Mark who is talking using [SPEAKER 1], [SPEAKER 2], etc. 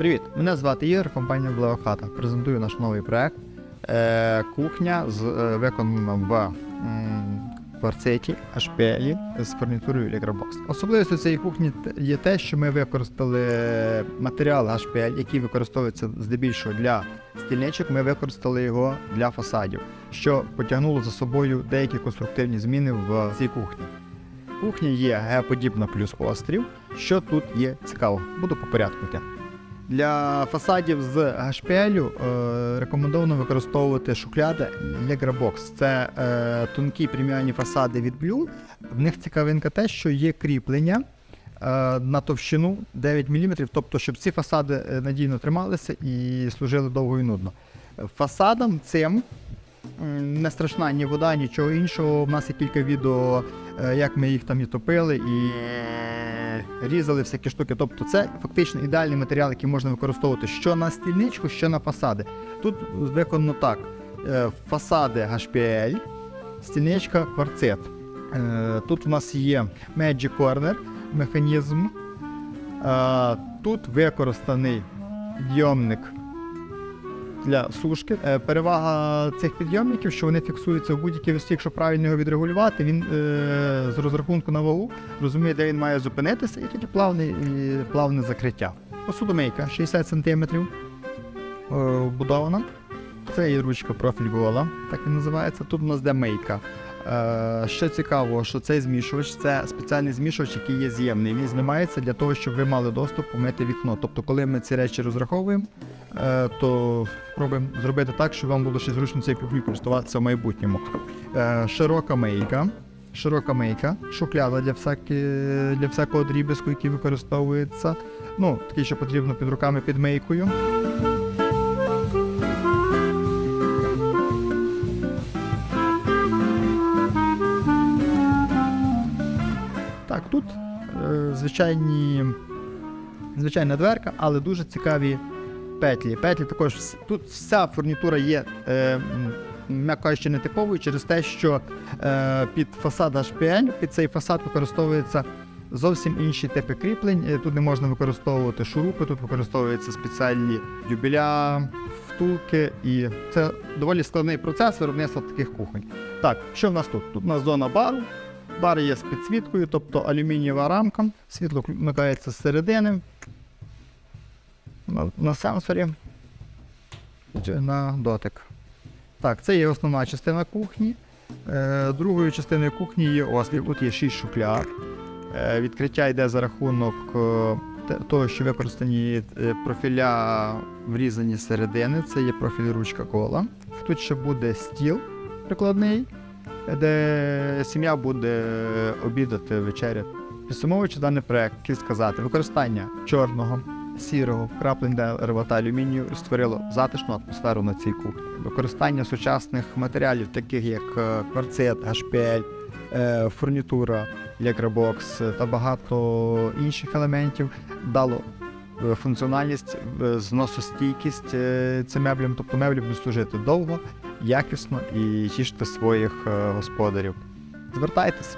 [SPEAKER 1] Привіт! Мене звати Ігор, компанія Блеохата. Презентую наш новий проект. Е, кухня з е, виконана в м, кварцеті, з фурнітурою Electrobox. Особливістю цієї кухні є те, що ми використали матеріал HPL, який використовується здебільшого для стільничок. Ми використали його для фасадів, що потягнуло за собою деякі конструктивні зміни в цій кухні. Кухня є геоподібна плюс острів. Що тут є цікаво? Буду по порядку. Для фасадів з HPL е, рекомендовано використовувати шухляди Legrabox. Це е, тонкі преміальні фасади від Blue. В них цікавинка те, що є кріплення е, на товщину 9 мм, тобто, щоб ці фасади е, надійно трималися і служили довго і нудно. Фасадам цим не страшна ні вода, нічого іншого. У нас є кілька відео, як ми їх там і топили і різали всякі штуки. Тобто це фактично ідеальний матеріал, який можна використовувати що на стільничку, що на фасади. Тут виконано так: е, фасади HPL, стільничка кварцет. Е, Тут у нас є Magic Corner механізм. Е, Тут використаний підйомник для сушки. Е, Перевага цих підйомників, що вони фіксуються в будь-якій висоті, якщо правильно його відрегулювати, він е, з розрахунку на вагу розуміє, де він має зупинитися, і тоді плавне, і плавне закриття. Посудомийка 60 см е, вбудована. Це і ручка профіль гола, так він називається. Тут у нас де мийка. Е, що цікаво, що цей змішувач це спеціальний змішувач, який є з'ємний. Він знімається для того, щоб ви мали доступ помити вікно. Тобто, коли ми ці речі розраховуємо, е, то спробуємо зробити так, щоб вам було ще зручно цей півлі користуватися в майбутньому. Е, широка мийка. Широка мийка, шухляда для, всякі, для всякого дріб'язку, який використовується. Ну, такий, що потрібно під руками під мийкою. Тут е, звичайні, звичайна дверка, але дуже цікаві петлі. Петлі також тут вся фурнітура є, е, м'яко кажучи, нетиповою через те, що е, під фасад HPL, під цей фасад використовуються зовсім інші типи кріплень. Тут не можна використовувати шурупи, тут використовуються спеціальні дюбеля, втулки, і це доволі складний процес виробництва таких кухонь. Так, що в нас тут? Тут у нас зона бару. Бар є з підсвіткою, тобто алюмінієва рамка. Світло вмикається з середини. На, на сенсорі. На дотик. Так, це є основна частина кухні. Е, другою частиною кухні є острів. Тут є 6 шухляд. Е, відкриття йде за рахунок е, того, що використані е, профіля врізані середини. Це є профіль ручка кола. Тут ще буде стіл прикладний де сім'я буде обідати, вечеряти. Підсумовуючи даний проект, хотів сказати, використання чорного, сірого, краплень дерева та алюмінію створило затишну атмосферу на цій кухні. Використання сучасних матеріалів, таких як е, кварцет, HPL, е, фурнітура, Лекробокс та багато інших елементів дало е, функціональність, зносостійкість цим меблям, тобто меблі будуть служити довго, якісно і тішити своїх е, господарів. Звертайтесь.